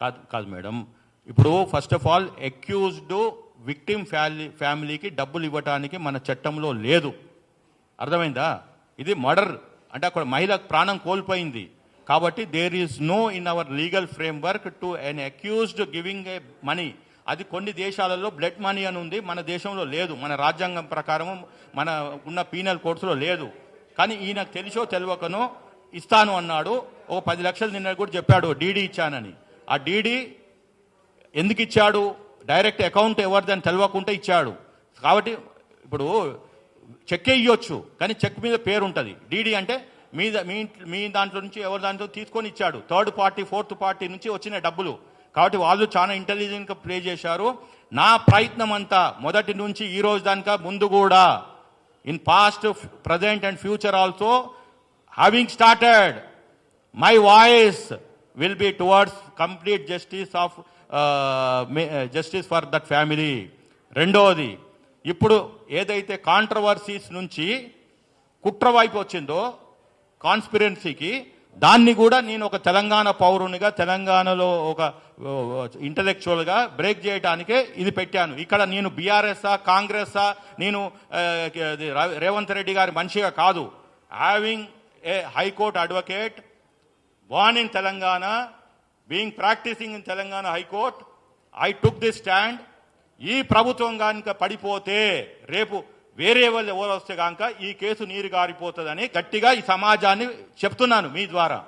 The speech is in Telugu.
కాదు కాదు మేడం. ఇప్పుడు first of all accused victim family ఫ్యామిలీకి డబ్బులు ఇవ్వటానికి మన చట్టంలో లేదు. అర్థమైందా? ఇది మర్డర్ అంటే అక్కడ మహిళ ప్రాణం కోల్పోయింది. కాబట్టి there is no in our legal framework to an accused giving a money అది కొన్ని దేశాలలో బ్లడ్ మనీ అని ఉంది మన దేశంలో లేదు. మన రాజ్యాంగం ప్రకారం మన ఉన్న పీనల్ కోర్ట్స్లో లేదు. కానీ ఈయనకు తెలిసో తెలియకనో ఇస్తాను అన్నాడు. ఒక పది లక్షలు నిన్న కూడా చెప్పాడు డీడీ ఇచ్చానని. ఆ డీడీ ఎందుకు ఇచ్చాడు? డైరెక్ట్ అకౌంట్ ఎవరిదని తెలియకుంటే ఇచ్చాడు. కాబట్టి ఇప్పుడు చెక్ ఇవ్వచ్చు కానీ చెక్ మీద పేరు ఉంటుంది. డీడీ అంటే మీ మీ మీ దాంట్లో నుంచి ఎవరి దాంట్లో తీసుకొని ఇచ్చాడు. థర్డ్ పార్టీ ఫోర్త్ పార్టీ నుంచి వచ్చిన డబ్బులు. కాబట్టి వాళ్ళు చాలా ఇంటెలిజెంట్గా ప్లే చేశారు. నా ప్రయత్నం అంతా మొదటి నుంచి ఈ రోజు దానిక ముందు కూడా. In past present and future also having started my voice will be towards complete justice of justice for that family రెండవది ఇప్పుడు ఏదైతే కాంట్రవర్సీస్ నుంచి కుట్ర వైపు వచ్చిందో కాన్స్పిరెన్సీకి దాన్ని కూడా నేను ఒక తెలంగాణ పౌరునిగా తెలంగాణలో ఒక ఇంటలెక్చువల్గా బ్రేక్ చేయడానికే ఇది పెట్టాను. ఇక్కడ నేను బీఆర్ఎస్ఆ కాంగ్రెస్ఆ నేను రేవంత్ రెడ్డి గారి మనిషిగా కాదు. Having a high court advocate born in Telangana being practising in Telangana high court I took the stand ఈ ప్రభుత్వం కనుక పడిపోతే రేపు వేరే వాళ్ళు ఎవరు వస్తే కనుక ఈ కేసు నీరు గారిపోతుందని గట్టిగా ఈ సమాజాన్ని చెప్తున్నాను మీ ద్వారా.